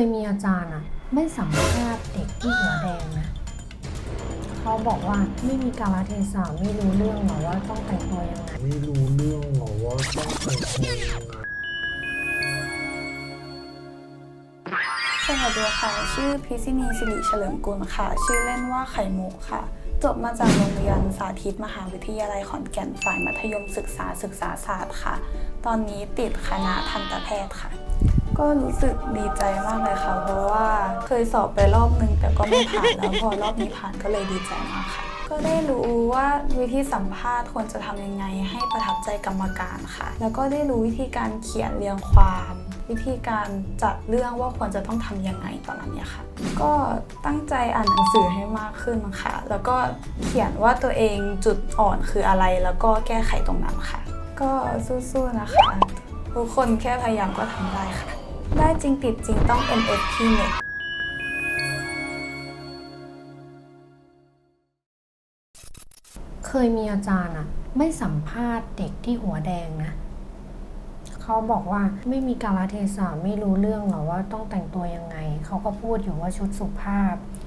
ยมีอาจารย์อะไม่สัมภาษณ์เด็กที่หัวแดงนะเขาบอกว่าไม่มีกาลเทศะไม่รู้เรื่องหรอว่าต้องแต่งตัวยังไงไม่รู้เรื่องหรอว่าต้องแต่งตัวยังไงสวัสดีค่ะ ชื่อพิษินีสิริเฉลิมกุลค่ะ ชื่อเล่นว่าไข่มุกค่ะ จบมาจากโรงเรียนสาธิตมหาวิทยาลัยขอนแก่นฝ่ายมัธยมศึกษาศึกษาศาสตร์ค่ะ ตอนนี้ติดคณะทันตแพทย์ค่ะ ก็รู้สึกดีใจมากเลยค่ะ เพราะว่าเคยสอบไปรอบนึงแต่ก็ไม่ผ่านแล้วพอรอบนี้ผ่านก็เลยดีใจมากค่ะ ก็ได้รู้ว่าวิธีสัมภาษณ์ควรจะทำยังไงให้ประทับใจกรรมการค่ะ แล้วก็ได้รู้วิธีการเขียนเรียงความ วิธีการจัดเรื่องว่าควรจะต้องทำยังไงประมาณเนี้ยค่ะ ก็ตั้งใจอ่านหนังสือให้มากขึ้นค่ะ แล้วก็เขียนว่าตัวเองจุดอ่อนคืออะไร แล้วก็แก้ไขตรงนั้นค่ะ ก็สู้ๆนะคะทุกคนแค่พยายามก็ทำได้ค่ะ ได้จริงติดจริงต้อง NFP Net เคยมีอาจารย์อะไม่สัมภาษณ์เด็กที่หัวแดงนะ เขาบอกว่าไม่มีกาลเทศะไม่รู้เรื่องหรอว่าต้องแต่งตัวยังไง เขาก็พูดอยู่ว่าชุดสุภาพ